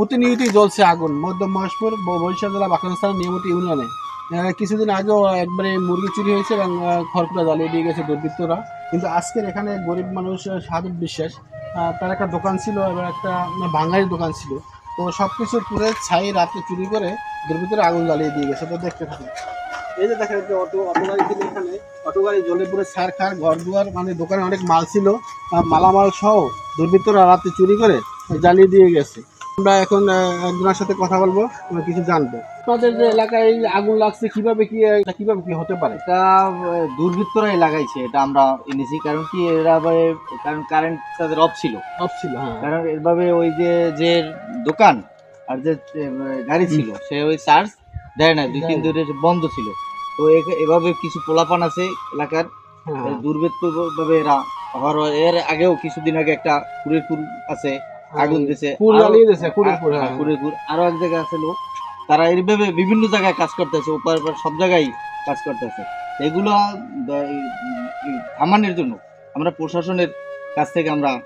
প্রতিনিয়তই জ্বলছে আগুন। মধ্য মহেশপুর বরিশাল জেলা বাকরস্থান নিয়মিত ইউনিয়নে। কিছুদিন আগেও একবারে মুরগি চুরি হয়েছে এবং খড়কুটা জ্বালিয়ে দিয়ে গেছে দুর্বৃত্তরা। কিন্তু আজকের এখানে গরিব মানুষ সাধু বিশ্বাস তার একটা দোকান ছিল এবং একটা বাঙালি দোকান ছিল। তো সব কিছু পুরে ছাই রাতে চুরি করে দুর্বৃত্তরা আগুন জ্বালিয়ে দিয়ে গেছে। তো দেখতে থাকুন। এই যে দেখেন যে অটো অটো গাড়ি ছিল এখানে, অটো গাড়ি জ্বলে পুরো সার খার ঘর দুয়ার মানে দোকানে অনেক মাল ছিল। মালামাল সহ দুর্বৃত্তরা রাতে চুরি করে জ্বালিয়ে দিয়ে গেছে। আমরা এখন একজনের সাথে কথা বলব কিছু জানব। আপনাদের যে এলাকায় আগুন লাগছে কীভাবে কি কীভাবে কি হতে পারে? এটা দুর্বৃত্তরাই লাগাইছে এটা আমরা এনেছি কারণ কি এরা কারণ কারেন্ট তাদের অফ ছিল। অফ ছিল হ্যাঁ। কারণ এভাবে ওই যে যে দোকান আর যে গাড়ি ছিল সে ওই চার্জ দেয় না দুই তিন দিনের বন্ধ ছিল। তো এভাবে কিছু পোলাপান আছে এলাকার হ্যাঁ। দুর্বৃত্ত ভাবে এরা হর- এর আগেও কিছুদিন আগে একটা কুড়ের কুর আছে আগুন দিছে। জ্বালিয়ে কুড় হ্যাঁ। হ্যাঁ, আরও এক জায়গায় আছে লোক। তারা এইভাবে বিভিন্ন জায়গায় কাজ করতেছে ওপার ওপার সব জায়গায় কাজ করতেছে। এগুলো থামানোর জন্য। আমরা প্রশাসনের কাছ থেকে আমরা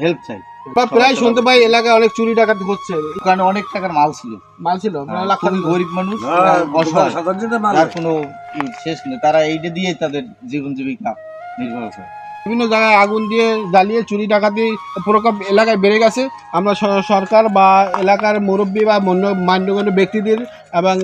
হেল্প চাই। প্রায় শুনতে পাই এলাকায় অনেক চুরি ডাকাতি হচ্ছে। কারণ অনেক টাকার মাল ছিল। মাল ছিল মানে লাখ খুবই গরিব মানুষ কোনো শেষ নেই। তারা এইটা দিয়ে তাদের জীবন জীবিকা নির্ভর করে। বিভিন্ন জায়গায় আগুন দিয়ে জ্বালিয়ে চুরি ডাকাতি প্রকোপ এলাকায় বেড়ে গেছে। আমরা সরকার বা এলাকার মুরব্বী বা মান্য- মান্যগণ্য ব্যক্তিদের এবং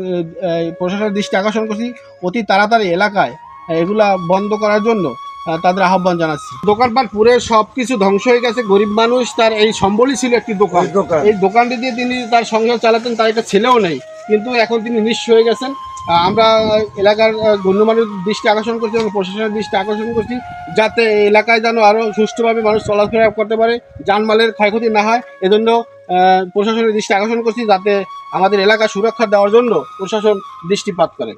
প্রশাসনের দৃষ্টি আকর্ষণ করছি অতি তাড়াতাড়ি এলাকায় এগুলা বন্ধ করার জন্য তাদের আহ্বান জানাচ্ছি। দোকানপাট পুরে সব কিছু ধ্বংস হয়ে গেছে। গরিব মানুষ তার এই সম্বলই ছিল একটি দোকান। এই দোকানটি দিয়ে তিনি তার সংসার চালাতেন তার একটা ছেলেও নেই। কিন্তু এখন তিনি নিঃস্ব হয়ে গেছেন। আমরা এলাকার গণ্যমানের দৃষ্টি আকর্ষণ করছি এবং প্রশাসনের দৃষ্টি আকর্ষণ করছি যাতে এলাকায় যেন আরও সুষ্ঠুভাবে মানুষ চলাফেরা করতে পারে, যানমালের ক্ষয়ক্ষতি না হয়। এজন্য প্রশাসনের দৃষ্টি আকর্ষণ করছি যাতে আমাদের এলাকা সুরক্ষা দেওয়ার জন্য প্রশাসন দৃষ্টিপাত করে।